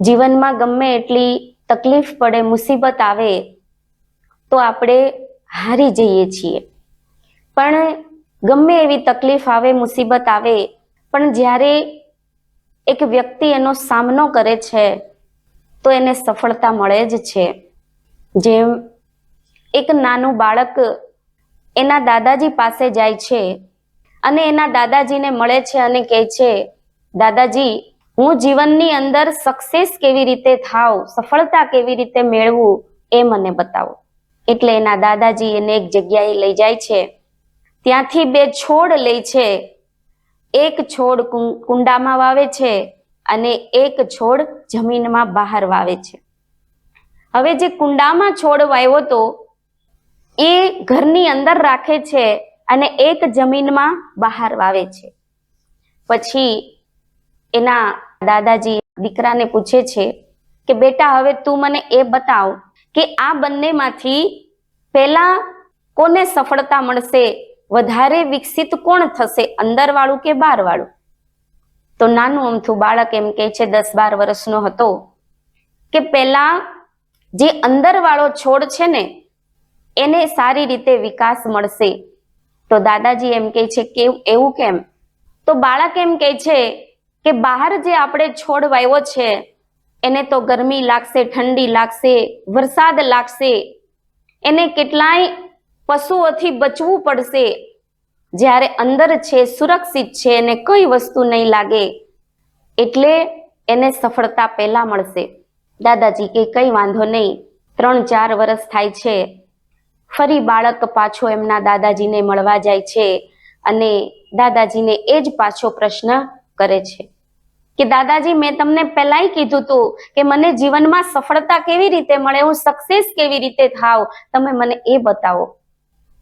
જીવનમાં ગમે એટલી તકલીફ પડે, મુસીબત આવે, તો આપણે હારી જઈએ છીએ. પણ ગમે એવી તકલીફ આવે, મુસીબત આવે, પણ જ્યારે એક વ્યક્તિ એનો સામનો કરે છે, તો એને સફળતા મળે જ છે. જેમ એક નાનું બાળક એના દાદાજી પાસે જાય છે અને એના દાદાજીને મળે છે અને કહે છે, દાદાજી હું જીવનની અંદર સક્સેસ કેવી રીતે થાવ સફળતા કેવી રીતે મેળવું એ મને બતાવો. એટલે એના દાદાજી એને એક જગ્યાએ લઈ જાય છે. ત્યાંથી બે છોડ લે છે. એક છોડ કુંડામાં વાવે છે અને એક છોડ જમીનમાં બહાર વાવે છે. હવે જે કુંડામાં છોડ વાવ્યો તો એ ઘરની અંદર રાખે છે અને એક જમીનમાં બહાર વાવે છે. પછી એના દાદાજી દીકરાને પૂછે છે કે, બેટા, હવે તું મને એ બતાવ કે આ બંનેમાંથી પહેલા કોને સફળતા મળશે? વધારે વિકસિત કોણ થશે? અંદરવાળું કે બહારવાળું? તો નાનું અમથું બાળક એમ કહે છે દસ બાર વર્ષનો હતો, કે પહેલા જે અંદરવાળો છોડ છે ને, એને સારી રીતે વિકાસ મળશે. તો દાદાજી એમ કહે છે કે એવું કેમ? તો બાળક એમ કહે છે કે બહાર જે આપણે છોડ વાવ્યો છે, એને તો ગરમી લાગશે, ઠંડી લાગશે, વરસાદ લાગશે, એને કેટલાય પશુઓથી બચવું પડશે. જ્યારે અંદર છે, સુરક્ષિત છે, એને કઈ વસ્તુ નહીં લાગે, એટલે એને સફળતા પહેલા મળશે. દાદાજી કે કઈ વાંધો નહીં, ત્રણ ચાર વર્ષ થાય છે, ફરી બાળક પાછો એમના દાદાજીને મળવા જાય છે, અને દાદાજીને એ જ પાછો પ્રશ્ન કરે છે. કે દાદાજી, મેં તમને પહેલાંય કીધું તું કે મને જીવનમાં સફળતા કેવી રીતે મળે, હું સક્સેસ કેવી રીતે થાવ તમે મને એ બતાવો.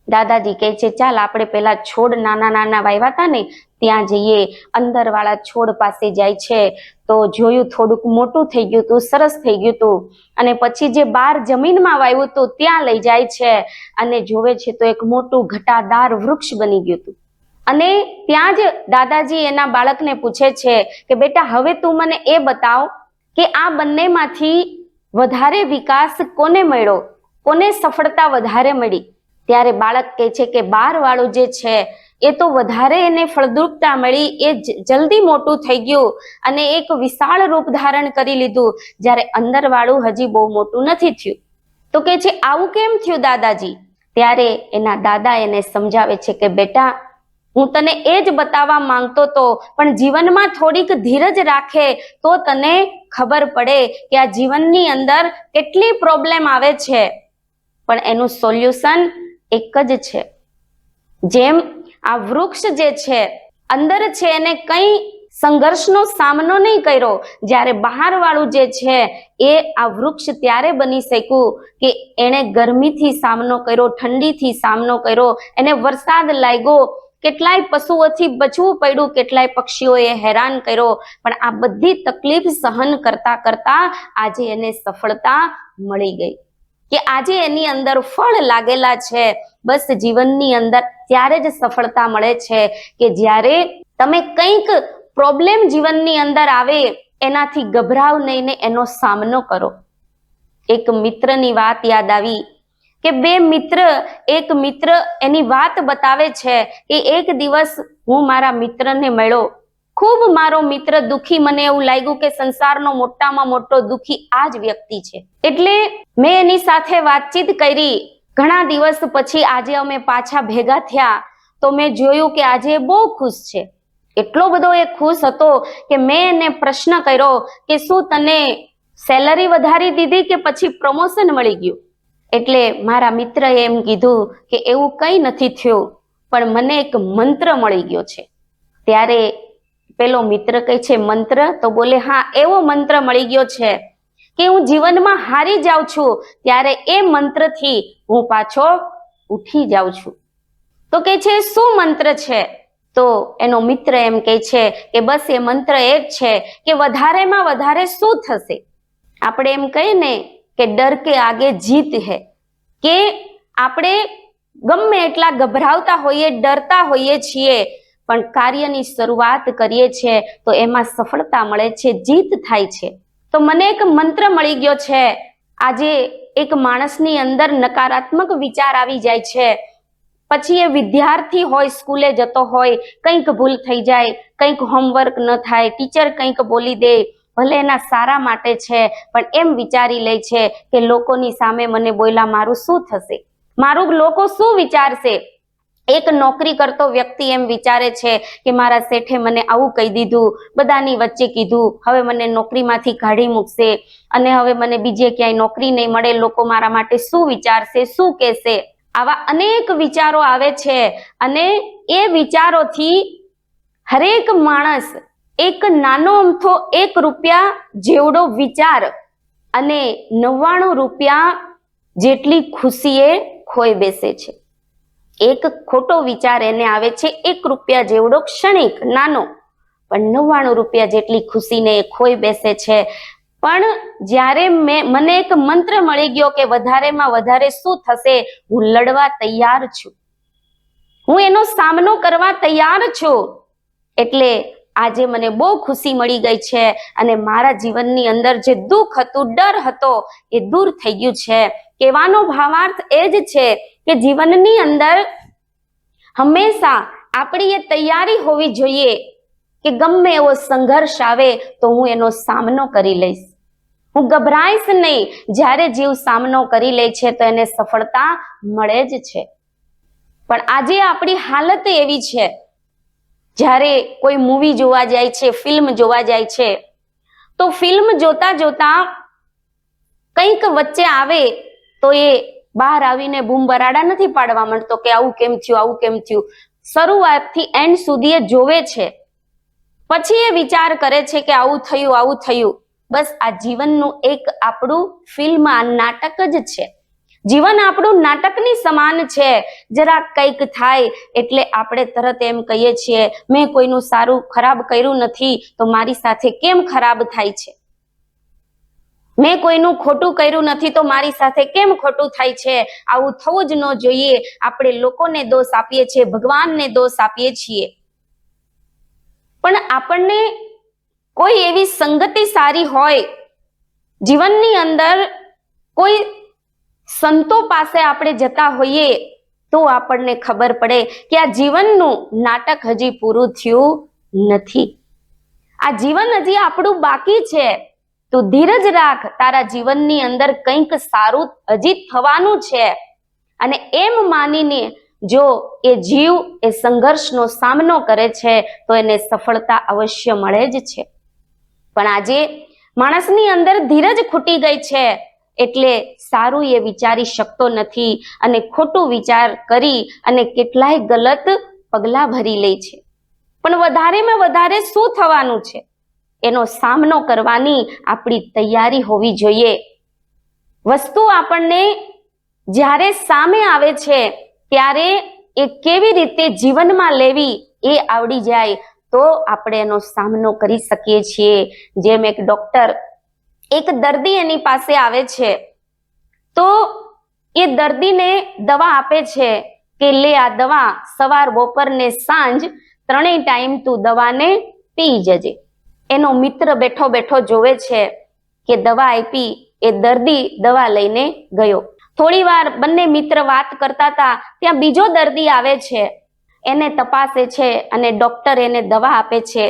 દાદાજી કહે છે, ચાલ આપણે પેલા છોડ નાના નાના વાવ્યા હતા ને, ત્યાં જઈએ, અંદરવાળા છોડ પાસે જાય છે. તો જોયું થોડુંક મોટું થઈ ગયું હતું સરસ થઈ ગયું હતું અને પછી જે બાર જમીનમાં વાવ્યું હતું ત્યાં લઈ જાય છે. અને જોવે છે તો એક મોટું ઘટાદાર વૃક્ષ બની ગયું હતું અને ત્યાં જ દાદાજી એના બાળકને પૂછે છે કે, બેટા, હવે તું મને એ બતાવ કે આ બંનેમાંથી વધારે વિકાસ કોને મળ્યો? કોને સફળતા વધારે મળી? ત્યારે બાળક કહે છે કે બાર વાળું જે છે, એ તો વધારે એને ફળદ્રુપતા મળી, એ જલ્દી મોટું થઈ ગયું અને એક વિશાળ રૂપ ધારણ કરી લીધું, જ્યારે અંદર વાળું હજી બહુ મોટું નથી થયું. તો કે છે, આવું કેમ થયું દાદાજી? ત્યારે એના દાદા એને સમજાવે છે કે, બેટા હું તને એ જ બતાવવા માંગતો તો, પણ જીવનમાં થોડીક ધીરજ રાખે તો તને ખબર પડે કે આ જીવનની અંદર કેટલી પ્રોબ્લેમ આવે છે. પણ એનું સોલ્યુશન એક જ છે. જેમ આ વૃક્ષ જે છે, અંદર છે એને કંઈ સંઘર્ષનો સામનો નહીં કર્યો. જ્યારે બહાર વાળું જે છે, એ આ વૃક્ષ ત્યારે બની શક્યું કે એણે ગરમીથી સામનો કર્યો, ઠંડીથી સામનો કર્યો, એને વરસાદ લાગ્યો કેટલાય પશુઓથી બચવું પડ્યું, કેટલાય પક્ષીઓએ હેરાન કર્યો. પણ આ બધી તકલીફ સહન કરતા કરતા આજે એને સફળતા મળી ગઈ. કે આજે એની અંદર ફળ લાગેલા છે, બસ જીવનની અંદર ત્યારે જ સફળતા મળે છે કે જ્યારે તમે કંઈક પ્રોબ્લેમ જીવનની અંદર આવે, એનાથી ગભરાવ નહીં ને એનો સામનો કરો. એક મિત્રની વાત યાદ આવી. કે બે મિત્ર, એક મિત્ર એની વાત બતાવે છે કે એક દિવસ હું મારા મિત્રને મળ્યો. ખૂબ મારો મિત્ર દુખી મને એવું લાગ્યું કે સંસારનો મોટામાં મોટો દુખી આ જ વ્યક્તિ છે. એટલે મેં એની સાથે વાતચીત કરી. ઘણા દિવસ પછી આજે અમે પાછા ભેગા થયા. તો મેં જોયું કે આજે બહુ ખુશ છે. એટલો બધો એ ખુશ હતો કે મેં એને પ્રશ્ન કર્યો કે શું તને સેલરી વધારી દીધી કે પછી પ્રમોશન મળી ગયું? એટલે મારા મિત્રએ એમ કીધું કે એવું કંઈ નથી થયું, પણ મને એક મંત્ર મળી ગયો છે. ત્યારે પેલો મિત્ર કહે છે, મંત્ર? તો બોલે, હા, એવો મંત્ર મળી ગયો છે કે હું જીવનમાં હારી જાઉં છું, ત્યારે એ મંત્રથી હું પાછો ઉઠી જાઉં છું. તો કે છે, શું મંત્ર છે? તો એનો મિત્ર એમ કહે છે કે, બસ એ મંત્ર એ જ છે કે વધારેમાં વધારે શું થશે? આપણે એમ કહીએ ને કે ડર કે આગે જીત હે. કે આપણે ગમે એટલા ગભરાવતા હોઈએ, ડરતા હોઈએ છીએ, પણ કાર્યની શરૂઆત કરીએ છીએ, તો એમાં સફળતા મળે છે, જીત થાય છે. તો મને એક મંત્ર મળી ગયો છે. આજે એક માણસની અંદર નકારાત્મક વિચાર આવી જાય છે. પછી એ વિદ્યાર્થી હોય, સ્કૂલે જતો હોય, કંઈક ભૂલ થઈ જાય, કંઈક હોમવર્ક ન થાય ટીચર કંઈક બોલી દે ભલે એના સારા માટે છે, પણ એમ વિચારી લે છે કે લોકોની સામે મને બોલ્યા મારું શું થશે? મારું લોકો શું વિચારશે? એક નોકરી કરતો વ્યક્તિ એમ વિચારે છે કે મારા શેઠે મને આવું કહી દીધું, બધાની વચ્ચે કીધું, હવે મને નોકરીમાંથી કાઢી મૂકશે અને હવે મને બીજે ક્યાંય નોકરી નહીં મળે, લોકો મારા માટે શું વિચારશે, શું કહેશે? આવા અનેક વિચારો આવે છે અને એ વિચારોથી હરેક માણસ એક નાનો અમથો એક રૂપિયા જેવડો વિચાર અને નવ્વાણું રૂપિયા જેટલી ખુશીએ ખોઈ બેસે છે. એક ખોટો વિચાર એને આવે છે એક રૂપિયા જેવડો ક્ષણિક, નાનો, પણ નવ્વાણું રૂપિયા જેટલી ખુશીને એ ખોઈ બેસે છે. પણ જ્યારે મેં, મને એક મંત્ર મળી ગયો કે વધારેમાં વધારે શું થશે, હું લડવા તૈયાર છું. હું એનો સામનો કરવા તૈયાર છું. એટલે આજે મને બહુ ખુશી મળી ગઈ છે અને મારા જીવનની અંદર જે દુઃખ હતું, ડર હતો, એ દૂર થઈ ગયું છે. કહેવાનો ભાવાર્થ એ જ છે કે જીવનની અંદર હંમેશા આપણી એ તૈયારી હોવી જોઈએ કે ગમે એવો સંઘર્ષ આવે તો હું એનો સામનો કરી લઈશ. હું ગભરાઈશ નહીં. જ્યારે જીવ સામનો કરી લે છે તો એને સફળતા મળે જ છે. પણ આજે આપણી હાલત એવી છે જ્યારે કોઈ મૂવી જોવા જાય છે ફિલ્મ જોવા જાય છે, તો ફિલ્મ જોતા જોતા કંઈક વચ્ચે આવે તો એ બહાર આવીને બૂમ બરાડા નથી પાડવા માંડતો કે આવું કેમ થયું, આવું કેમ થયું. શરૂઆતથી એન્ડ સુધી એ જોવે છે. પછી એ વિચાર કરે છે કે આવું થયું આવું થયું. બસ આ જીવનનું એક આપણું ફિલ્મ આ નાટક જ છે. જીવન આપણું નાટકની સમાન છે. જરા કંઈક થાય એટલે આપણે તરત એમ કહીએ છીએ, મેં કોઈનું સારું ખરાબ કર્યું નથી, તો મારી સાથે કેમ ખરાબ થાય છે? મેં કોઈનું ખોટું કર્યું નથી, તો મારી સાથે કેમ ખોટું થાય છે? આવું થવું જ ન જોઈએ. આપણે લોકોને દોષ આપીએ છીએ, ભગવાનને દોષ આપીએ છીએ. પણ આપણને કોઈ એવી સંગતિ સારી હોય, જીવનની અંદર કોઈ સંતો પાસે આપણે જતા હોઈએ તો આપણને ખબર પડે કે આ જીવનનું નાટક હજી પૂરું થયું નથી. આ જીવન હજી આપણું બાકી છે. તું ધીરજ રાખ, તારા જીવનની અંદર કંઈક સારું હજી થવાનું છે. અને એમ માનીને જો એ જીવ એ સંઘર્ષનો સામનો કરે છે, તો એને સફળતા અવશ્ય મળે જ છે. પણ આજે માણસની અંદર ધીરજ ખૂટી ગઈ છે. એટલે સારું એ વિચારી શકતો નથી અને ખોટું વિચાર કરી અને કેટલાય ગલત પગલાં ભરી લે છે. પણ વધારેમાં વધારે શું થવાનું છે? એનો સામનો કરવાની આપણી તૈયારી હોવી જોઈએ. વસ્તુ આપણને જ્યારે સામે આવે છે, ત્યારે એ કેવી રીતે જીવનમાં લેવી એ આવડી જાય તો આપણે એનો સામનો કરી શકીએ છીએ. જેમ એક ડોક્ટર એક દર્દી એની પાસે આવે છે, તો એ દર્દીને દવા આપે છે કે લે આ દવા, સવાર બપોર ને સાંજ ત્રણેય ટાઈમ તું દવાને પી જજે. એનો મિત્ર બેઠો બેઠો જોવે છે કે દવા આપી, એ દર્દી દવા લઈને ગયો. થોડી વાર બંને મિત્ર વાત કરતા હતા, ત્યાં બીજો દર્દી આવે છે, એને તપાસે છે અને ડોક્ટર એને દવા આપે છે.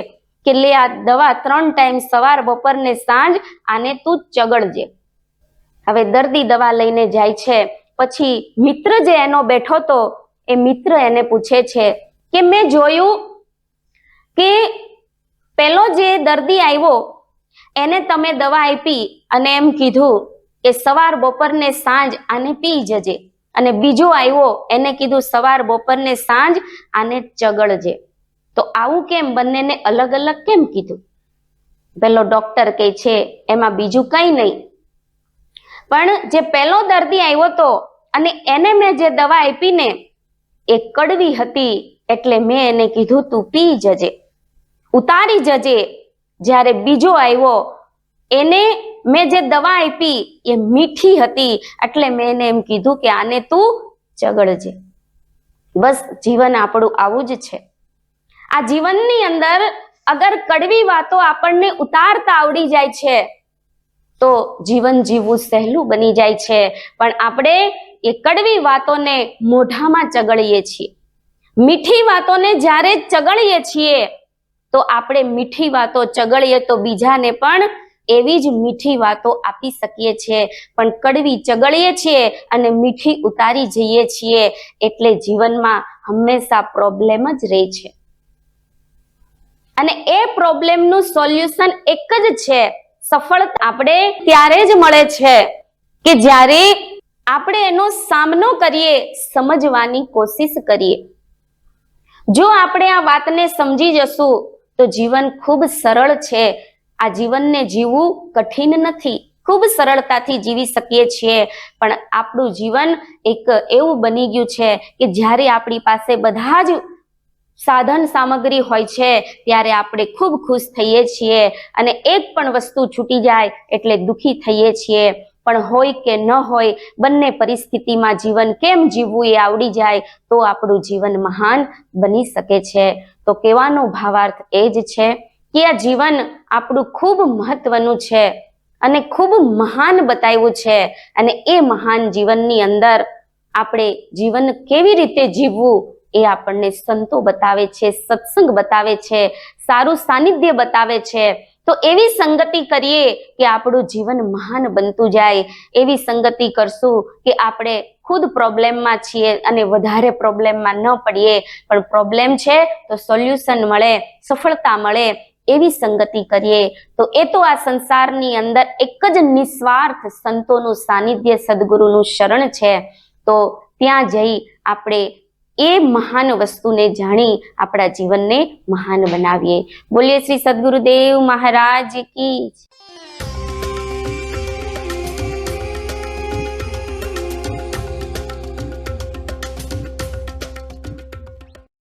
કે લે આ દવા ત્રણ ટાઈમ સવાર, બપોર ને સાંજ, આને તું ચગડજે. હવે દર્દી દવા લઈને જાય છે. પછી મિત્ર જે એનો બેઠો તો એ મિત્ર એને પૂછે છે કે મેં જોયું કે પેલો જે દર્દી આવ્યો, એને તમે દવા આપી અને એમ કીધું કે સવાર, બપોર ને સાંજ આને પી જજે. અને બીજો આવ્યો, એને કીધું સવાર, બપોર ને સાંજ આને ચગડજે. આવું કેમ? બંનેને અલગ અલગ કેમ કીધું? પેલો ડોક્ટર કે છે, એમાં બીજું કંઈ નહીં. પણ જે પેલો દર્દી આવ્યો તો અને એને મેં જે દવા આપીને એ કડવી હતી, એટલે મેં એને કીધું, તું પી જજે. ઉતારી જજે. જ્યારે બીજો આવ્યો, એને મેં જે દવા આપી એ મીઠી હતી, એટલે મેં એને એમ કીધું કે આને તું ચગડજે. બસ, જીવન આપણું આવું જ છે. આ જીવનની અંદર અગર કડવી વાતો આપણને ઉતારતા આવડી જાય છે, તો જીવન જીવવું સહેલું બની જાય છે. પણ આપણે એ કડવી વાતોને મોઢામાં ચગળીએ છીએ. મીઠી વાતોને જ્યારે ચગળીએ છીએ, તો આપણે મીઠી વાતો ચગળીએ તો બીજાને પણ એવી જ મીઠી વાતો આપી શકીએ છીએ. પણ કડવી ચગળીએ છીએ અને મીઠી ઉતારી જઈએ છીએ, એટલે જીવનમાં હંમેશા પ્રોબ્લેમ જ રહે છે. અને એ પ્રોબ્લેમનું સોલ્યુશન એક જ છે. સફળતા આપણે ત્યારે જ મળે છે કે જ્યારે આપણે એનો સામનો કરીએ, સમજવાની કોશિશ કરીએ. જો આપણે આ વાતને સમજી જશું, તો જીવન ખૂબ સરળ છે. આ જીવનને જીવવું કઠિન નથી. ખૂબ સરળતાથી જીવી શકીએ છીએ. પણ આપણું જીવન એક એવું બની ગયું છે કે જ્યારે આપણી પાસે બધા જ સાધન સામગ્રી હોય છે, ત્યારે આપણે ખૂબ ખુશ થઈએ છીએ અને એક પણ વસ્તુ છૂટી જાય એટલે દુખી થઈએ છીએ. પણ હોય કે ન હોય, બંને પરિસ્થિતિમાં જીવન કેમ જીવવું એ આવડી જાય તો આપણું જીવન મહાન બની શકે છે. તો કહેવાનો ભાવાર્થ એ જ છે કે આ જીવન આપણું ખૂબ મહત્વનું છે અને ખૂબ મહાન બતાવ્યું છે અને એ મહાન જીવનની અંદર આપણે જીવન કેવી રીતે જીવવું એ આપણને સંતો બતાવે છે, સત્સંગ બતાવે છે, સારું સાનિધ્ય બતાવે છે. તો એવી સંગતિ કરીએ કે આપણું જીવન મહાન બનતું જાય. એવી સંગતિ કરશું કે આપણે ખુદ પ્રોબ્લેમમાં છીએ અને વધારે પ્રોબ્લેમમાં ન પડીએ. પણ પ્રોબ્લેમ છે તો સોલ્યુશન મળે, સફળતા મળે એવી સંગતિ કરીએ. તો એ તો આ સંસારની અંદર એક જ નિસ્વાર્થ સંતોનું સાનિધ્ય સદગુરુનું શરણ છે. તો ત્યાં જઈ આપણે એ મહાન વસ્તુને જાણી આપણા જીવનને મહાન બનાવીએ બોલીએ શ્રી સદગુરુદેવ મહારાજ કી.